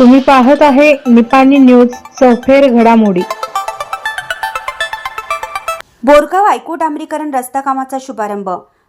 तुम्ही पाहत आहे निपाणी न्यूज सफेर घडामोडी. बोरगाव हायको डांबरीकरण रस्ता कामाचा शुभारंभ.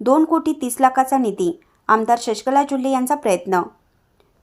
दोन कोटी तीस लाखाचा निधी. आमदार शशकला जुल्ले यांचा प्रयत्न.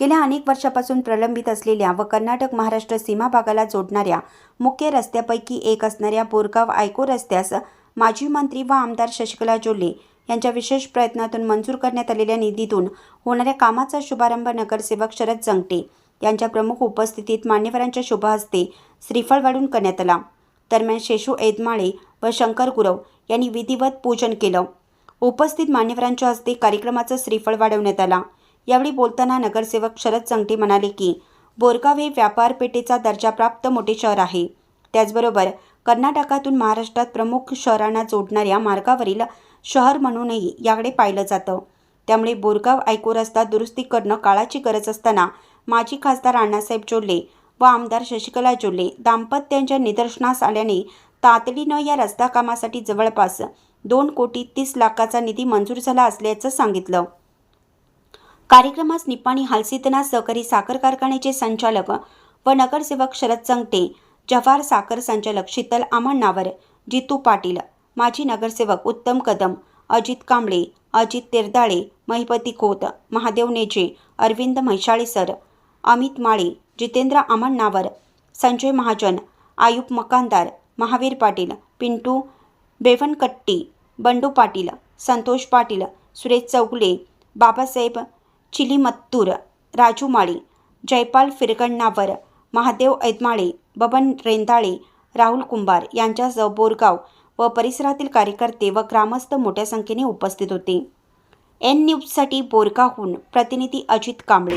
गेल्या अनेक वर्षापासून प्रलंबित असलेल्या व कर्नाटक महाराष्ट्र सीमा भागाला जोडणाऱ्या मुख्य रस्त्यापैकी एक असणाऱ्या बोरगाव आयको रस्त्यास माजी मंत्री व आमदार शशकला जोल्ले यांच्या विशेष प्रयत्नातून मंजूर करण्यात आलेल्या निधीतून होणाऱ्या कामाचा शुभारंभ नगरसेवक शरद जंगटे यांच्या प्रमुख उपस्थितीत मान्यवरांच्या शुभहस्ते श्रीफळ वाढून करण्यात आला. दरम्यान शेषू ऐदमाळे व शंकर गुरव यांनी विधिवत पूजन केलं. उपस्थित मान्यवरांच्या हस्ते कार्यक्रमाचं श्रीफळ वाढवण्यात आला. यावेळी बोलताना नगरसेवक शरद चंगटे म्हणाले की बोरगाव हे व्यापारपेठेचा दर्जाप्राप्त मोठे शहर आहे. त्याचबरोबर कर्नाटकातून महाराष्ट्रात प्रमुख शहरांना जोडणाऱ्या मार्गावरील शहर म्हणूनही याकडे पाहिलं जातं. त्यामुळे बोरगाव आयको रस्ता दुरुस्ती करणं काळाची गरज असताना माजी खासदार अण्णासाहेब जोल्ले व आमदार शशिकला जोल्ले दाम्पत्यांच्या निदर्शनास आल्याने तातडीनं या रस्ता कामासाठी जवळपास दोन कोटी तीस लाखाचा निधी मंजूर झाला असल्याचं सांगितलं. कार्यक्रमास निपाणी हालसितना सहकारी साखर कारखान्याचे संचालक व नगरसेवक शरद चंगटे जव्हार साखर संचालक शीतल आमण्णावर जितू पाटील माजी नगरसेवक उत्तम कदम अजित कांबळे अजित तेरदाळे महिपती खोत महादेव नेजे अरविंद म्हैशाळे सर अमित माळे जितेंद्र आमण्णावर संजय महाजन आयुब मकानदार महावीर पाटील पिंटू बेवनकट्टी बंडू पाटील संतोष पाटील सुरेश चौगुले बाबासाहेब चिलीमत्तूर राजू माळी जयपाल फिरगण्णावर महादेव ऐदमाळे बबन रेंदाळे राहुल कुंभार यांच्यासह बोरगाव व परिसरातील कार्यकर्ते व ग्रामस्थ मोठ्या संख्येने उपस्थित होते. एन न्यूजसाठी बोरगावहून प्रतिनिधी अजित कांबळे.